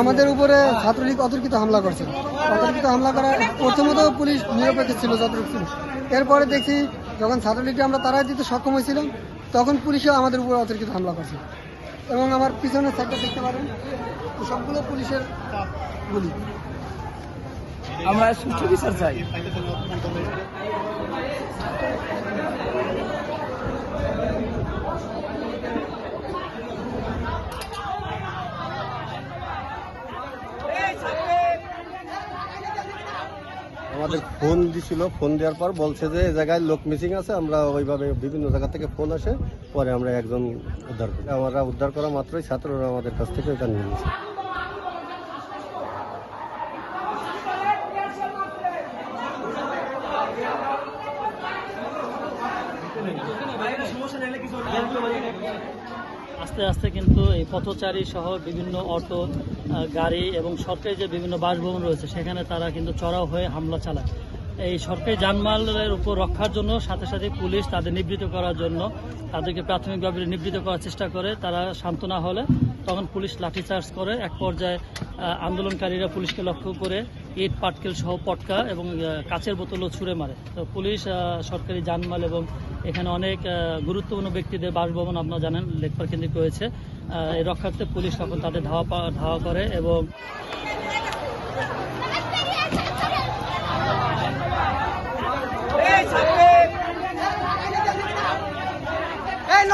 আমাদের উপরে ছাত্রলীগ অতর্কিত হামলা করছে। অতর্কিত হামলা করা প্রথমত পুলিশ নিরপেক্ষ ছিল যতটুকু ছিল। এরপরে দেখি যখন ছাত্রলীগকে আমরা তারাই দিতে সক্ষম হয়েছিলাম, তখন পুলিশও আমাদের উপরে অতর্কিত হামলা করছে। এবং আমার পিছনের সাইডটা দেখতে পারেন সবগুলো পুলিশের গুলি। আমরা বিচার চাই। আমাদের ফোন দিছিল, ফোন দেওয়ার পর বলছে যে জায়গায় লোক মিসিং আছে, আমরা ওইভাবে বিভিন্ন জায়গা থেকে ফোন আসে, পরে আমরা একজন উদ্ধার করি। আমরা উদ্ধার করা মাত্রই ছাত্ররা আমাদের কাছ থেকে এটা নিয়ে নিয়েছে আস্তে আস্তে কিন্তু এই পথচারী সহ বিভিন্ন অটো গাড়ি এবং সরকারি যে বিভিন্ন বাসভবন রয়েছে, সেখানে তারা কিন্তু চড়াও হয়ে হামলা চালায়। এই সরকারি যানমালের উপর রক্ষার জন্য, সাথে সাথে পুলিশ তাদের নিবৃত করার জন্য, তাদেরকে প্রাথমিকভাবে নিবৃত করার চেষ্টা করে, তারা শান্ত না হলে তখন পুলিশ লাঠিচার্জ করে। এক পর্যায়ে আন্দোলনকারীরা পুলিশকে লক্ষ্য করে ইট, পাটকেল সহ পটকা এবং কাচের বোতলও ছুঁড়ে মারে। তো পুলিশ সরকারি যানমাল এবং এখানে অনেক গুরুত্বপূর্ণ ব্যক্তিদের বাসভবন আপনারা জানেন লেখপার কেন্দ্রিক রয়েছে। এই রক্ষার্থে পুলিশ তখন তাদের ধাওয়া ধাওয়া করে এবং এই